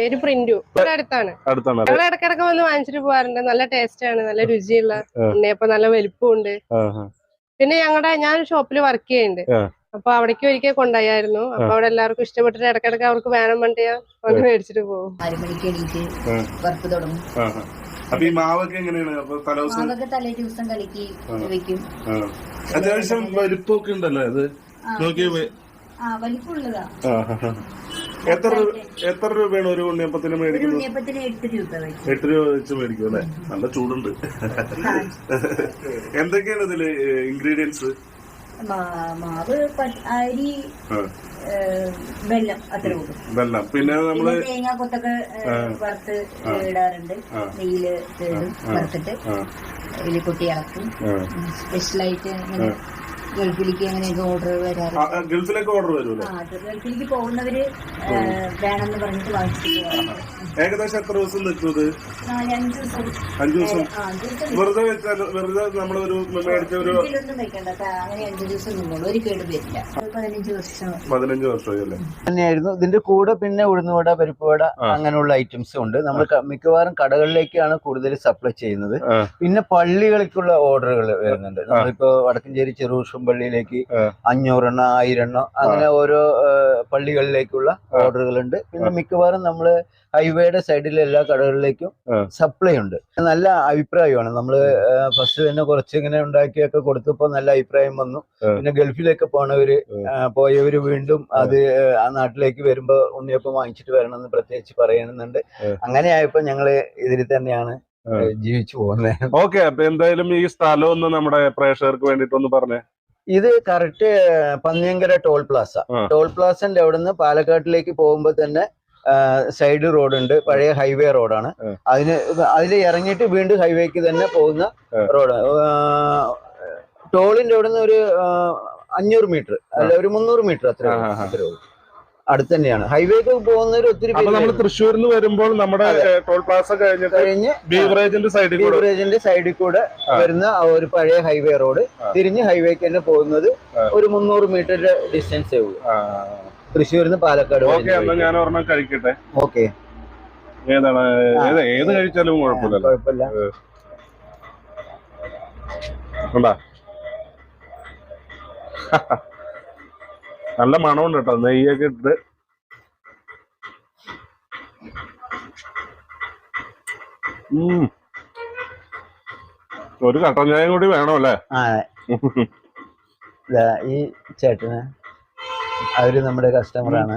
പേര് പ്രിന്റു ഇവിടെ അടുത്താണ്. അടുത്താണ് ഞങ്ങൾ ഇടക്കിടക്ക് വന്ന് വാങ്ങിച്ചിട്ട് പോകാറുണ്ട് നല്ല ടേസ്റ്റ് ആണ് നല്ല രുചിയുള്ള. ഉണ്ണിയപ്പം നല്ല വലിപ്പമുണ്ട്. പിന്നെ ഞങ്ങളുടെ ഞാൻ ഷോപ്പിൽ വർക്ക് ചെയ്യുന്നുണ്ട്. അപ്പൊ അവിടേക്ക് ഒരിക്കൽ കൊണ്ടായിരുന്നു. അപ്പൊ അവിടെ എല്ലാവർക്കും ഇഷ്ടപ്പെട്ടിട്ട് ഇടക്കിടക്ക് അവർക്ക് വേണം വേണ്ടി വന്ന് മേടിച്ചിട്ട് പോകും. അപ്പൊ ഈ മാവൊക്കെ എങ്ങനെയാണ്? അപ്പൊ തലേദിവസം തലേ ദിവസം കലക്കി വെക്കും. ആ. അത്യാവശ്യം വലിപ്പമൊക്കെ ഉണ്ടല്ലോ അത്? നോക്കിയ വലിപ്പമുള്ളതാ. എത്ര രൂ- എത്ര രൂപയാണ് ഒരു ഉണ്ണിയപ്പത്തിന് ഒരു മേടിക്കുന്നത് ഉണ്ണിയപ്പത്തിന് എട്ട് രൂപ വെക്കും എട്ട് രൂപ വെച്ച് മേടിക്കും അല്ലെ? നല്ല ചൂടുണ്ട്. എന്തൊക്കെയാണ് ഇതിൽ ഇൻഗ്രീഡിയൻസ് മാ- മാവ് പ- അരി വെല്ലം അത്ര കൂടും വെള്ളം പിന്നെ നമ്മൾ പിന്നെ തേങ്ങ കൊത്തൊക്കെ ഏ, വറുത്ത് ഇടാറുണ്ട്. ആ. നെയ്യിൽ ഇടും വറുത്തിട്ട്. ആ, ഇളക്കും ആ. സ്പെഷ്യലായിട്ട് ഗൾഫിലേക്ക് അങ്ങനെയൊക്കെ ഓർഡർ വരാറ്? ഗൾഫിലേക്ക് ഓർഡർ വരുമല്ലോ? ആ ഗൾഫിലേക്ക് പോകുന്നവര് വേണമെന്ന് പറഞ്ഞിട്ട് വാങ്ങിച്ചു ഏകദേശം എത്ര ദിവസം നിൽക്കുന്നത്? അഞ്ച് ദിവസം. വെറുതെ വെച്ചാൽ വെറുതെ നമ്മളൊരു മേടിച്ച ഒരു ഫ്രിഡ്ജിലൊന്നും വെക്കണ്ട. ക- അങ്ങനെ അഞ്ച് ദിവസം നിന്നോളൂ. ഒരു കേട് വരില്ല. ഒരു പതിനഞ്ച് വർഷം. തന്നെയായിരുന്നു. ഇതിന്റെ കൂടെ പിന്നെ ഉഴുന്നുവട പരിപ്പുവട. അങ്ങനെയുള്ള ഐറ്റംസ് ഉണ്ട്. നമ്മൾ മിക്കവാറും കടകളിലേക്കാണ് കൂടുതൽ സപ്ലൈ ചെയ്യുന്നത്. പിന്നെ പള്ളികൾക്കുള്ള ഓർഡറുകൾ വരുന്നുണ്ട്. നമ്മളിപ്പോ വടക്കഞ്ചേരി ചെറുവർഷം പള്ളിയിലേക്ക്. അഞ്ഞൂറെണ്ണം ആയിരെണ്ണം അങ്ങനെ ഓരോ പള്ളികളിലേക്കുള്ള ഓർഡറുകളുണ്ട്. പിന്നെ മിക്കവാറും നമ്മൾ ഹൈവേയുടെ സൈഡിലെ എല്ലാ കടകളിലേക്കും സപ്ലൈ ഉണ്ട്. നല്ല അഭിപ്രായമാണ്. നമ്മൾ ഫസ്റ്റ് തന്നെ കുറച്ച് ഇങ്ങനെ ഉണ്ടാക്കിയൊക്കെ കൊടുത്തപ്പോ നല്ല അഭിപ്രായം വന്നു. പിന്നെ ഗൾഫിലേക്ക് പോണവര് പോയവര് വീണ്ടും അത് ആ നാട്ടിലേക്ക് വരുമ്പോ ഉണ്ണിയപ്പം വാങ്ങിച്ചിട്ട് വരണമെന്ന് പ്രത്യേകിച്ച് പറയുന്നുണ്ട് ആ. അങ്ങനെ ആയപ്പോ ഞങ്ങൾ ഇതിൽ തന്നെയാണ് ജീവിച്ചു പോകുന്നത്. ഓക്കെ അപ്പൊ എന്തായാലും ഈ സ്ഥലം ഒന്ന് നമ്മുടെ പ്രേക്ഷകർക്ക് വേണ്ടിട്ടൊന്ന് പറഞ്ഞേ. ഇത് correct Panniyankara toll plaza. Toll പ്ലാസന്റെ അവിടുന്ന് പാലക്കാട്ടിലേക്ക് പോകുമ്പോൾ തന്നെ സൈഡ് റോഡ് ഉണ്ട് പഴയ ഹൈവേ റോഡാണ്. അതിന് അതിൽ ഇറങ്ങിയിട്ട് വീണ്ടും ഹൈവേക്ക് തന്നെ പോകുന്ന റോഡ് ടോളിന്റെ അവിടുന്ന് ഒരു അഞ്ഞൂറ് മീറ്റർ. അല്ല ഒരു മുന്നൂറ് മീറ്റർ അത്ര അത്രേ ആ. അടുത്ത് തന്നെയാണ്. ഹൈവേക്ക് പോകുന്നവർ ഒത്തിരി നമ്മൾ തൃശ്ശൂരിൽ നിന്ന് വരുമ്പോൾ നമ്മുടെ ടോൾ പ്ലാസ കഴിഞ്ഞ് ബീവറേജിന്റെ സൈഡിൽ കൂടെ. ബീവറേജിന്റെ സൈഡിൽ കൂടെ വരുന്ന ഒരു പഴയ ഹൈവേ റോഡ്. തിരിഞ്ഞ് ഹൈവേക്ക് തന്നെ പോകുന്നത് ഒരു മുന്നൂറ് മീറ്റർ ഡിസ്റ്റൻസേ ഉള്ളൂ. തൃശ്ശൂരിൽ നിന്ന് പാലക്കാട് ഞാൻ ഒരെണ്ണം കഴിക്കട്ടെ. ഓക്കെ. ഏതാണ് ഏത് കഴിച്ചാലും കുഴപ്പമില്ല. കുഴപ്പമില്ല ഉണ്ടാ? നല്ല മണമുണ്ട് കേട്ടോ. നെയ്യൊക്കെ ഇട്ട്. ഒരു കട്ടൻ ചായയും കൂടി വേണം അല്ലേ? ആ ദാ ഈ ചേട്ടന്. അവർ നമ്മുടെ കസ്റ്റമറാണ്.